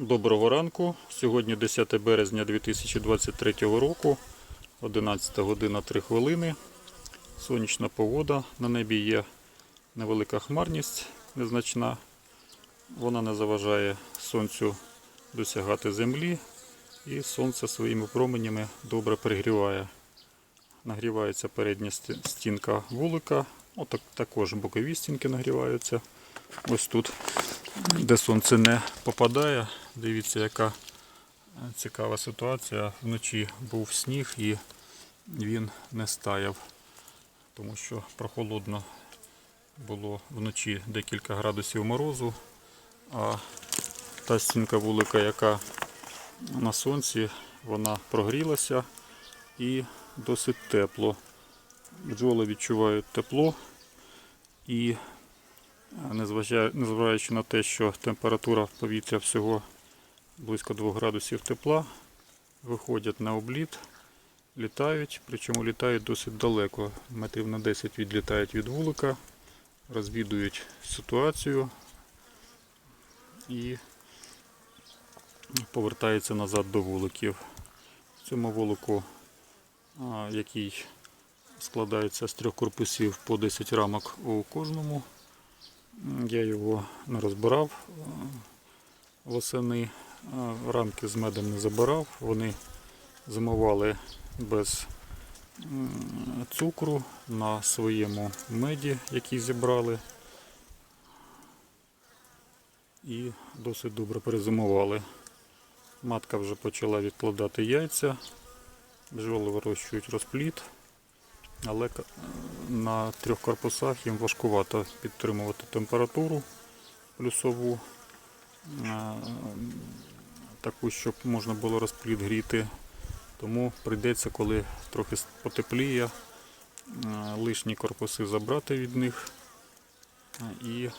Доброго ранку. Сьогодні 10 березня 2023 року, 11 година 3 хвилини. Сонячна погода. На небі є невелика хмарність незначна. Вона не заважає сонцю досягати землі і сонце своїми променями добре пригріває. Нагрівається передня стінка вулика, Отак, також бокові стінки нагріваються. Ось тут де сонце не попадає. Дивіться, яка е, цікава ситуація. Вночі був сніг і він не стаяв, тому що прохолодно було вночі декілька градусів морозу, а та стінка вулика, яка на сонці, вона прогрілася і досить тепло. Бджоли відчувають тепло і незважаючи, на те, що температура повітря всього близько 2 градусів тепла, виходять на обліт, літають, причому літають досить далеко, метрів на 10 відлітають від вулика, розвідують ситуацію і повертаються назад до вуликів. В цьому вулику, який складається з трьох корпусів по 10 рамок у кожному. Я його не розбирав е, восени, е, рамки з медом не забирав. Вони зимували без цукру на своєму меді, який зібрали. І досить добре перезимували. Матка вже почала відкладати яйця, бджоли вирощують розплід. Але на трьох корпусах їм важкувато підтримувати температуру плюсову, е, таку, щоб можна було розплід гріти. Тому прийдеться, коли трохи потепліє, е, лишні корпуси забрати від них е, і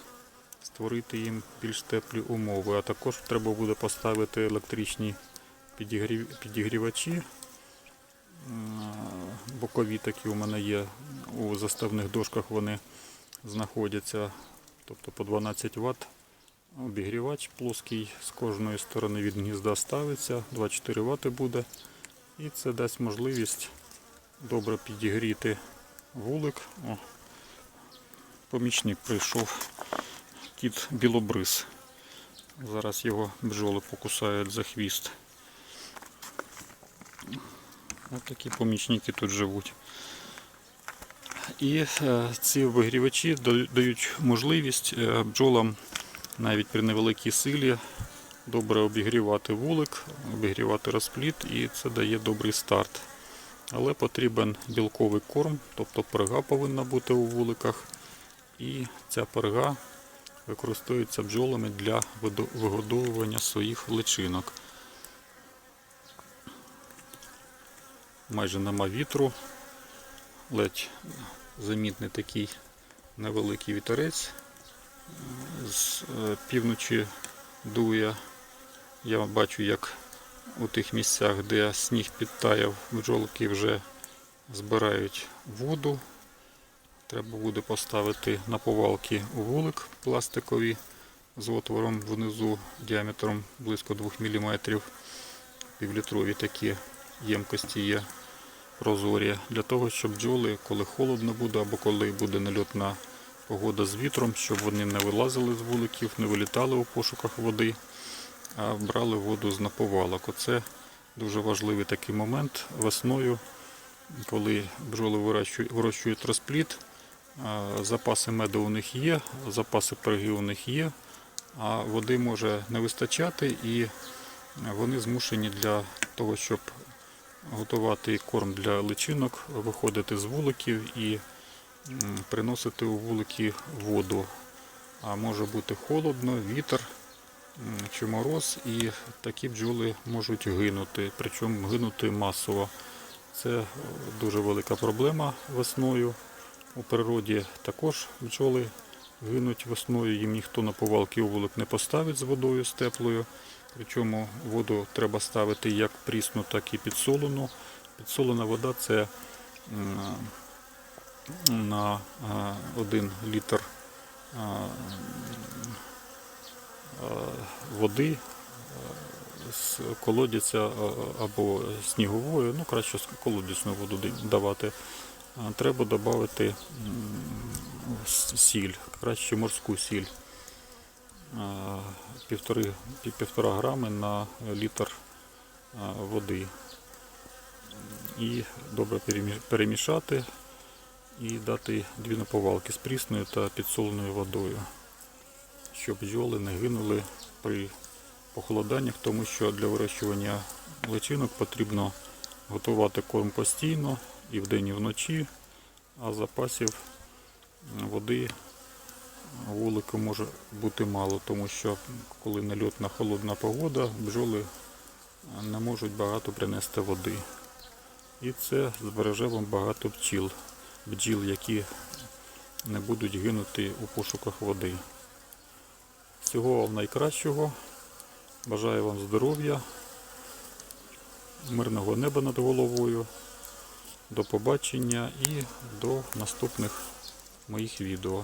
створити їм більш теплі умови. А також треба буде поставити електричні підігрівачі. Бокові такі у мене є у заставних дошках вони знаходяться, тобто по 12 Вт. Обігрівач плоский з кожної сторони від гнізда ставиться, 24 Вт буде. І це дасть можливість добре підігріти вулик. О, помічник прийшов кіт білобрис. Зараз його бджоли покусають за хвіст. Ось такі помічники тут живуть. І е, ці вигрівачі дають можливість е, бджолам навіть при невеликій силі добре обігрівати вулик, обігрівати розплід і це дає добрий старт. Але потрібен білковий корм, тобто перга повинна бути у вуликах. І ця перга використовується бджолами для вигодовування своїх личинок. Майже нема вітру, ледь замітний такий невеликий вітерець з е, півночі дує. Я бачу, як у тих місцях, де сніг підтаяв, бджолки вже збирають воду. Треба буде поставити наповалки у вулик пластикові з отвором внизу діаметром близько 2 мм. Півлітрові такі ємкості є прозорі для того, щоб бджоли, коли холодно буде або коли буде нальотна погода з вітром, щоб вони не вилазили з вуликів, не вилітали у пошуках води, а брали воду з наповалок. Оце дуже важливий такий момент весною, коли бджоли вирощують, розплід. Запаси меду у них є, запаси перги у них є, а води може не вистачати і вони змушені для того, щоб готувати корм для личинок, виходити з вуликів і приносити у вулики воду. А може бути холодно, вітер чи мороз, і такі бджоли можуть гинути, причому гинути масово. Це дуже велика проблема весною. У природі також бджоли гинуть весною, їм ніхто на повалки у вулик не поставить з водою з теплою. Причому воду треба ставити як прісну, так і підсолену. Підсолена вода це на 1 літр а, а, води з колодязя або снігової, ну краще колодязну воду давати. Треба додати сіль, краще морську сіль. Півтори, пів- півтора грами на літр води. І добре перемішати і дати дві наповалки з прісною та підсоленою водою, щоб бджоли не гинули при похолоданнях, тому що для вирощування личинок потрібно готувати корм постійно і вдень, і вночі, а запасів води вулику може бути мало, тому що коли нальотна холодна погода, бджоли не можуть багато принести води. І це збереже вам багато бджіл, бджіл, які не будуть гинути у пошуках води. Всього вам найкращого. Бажаю вам здоров'я, мирного неба над головою. До побачення і до наступних моїх відео.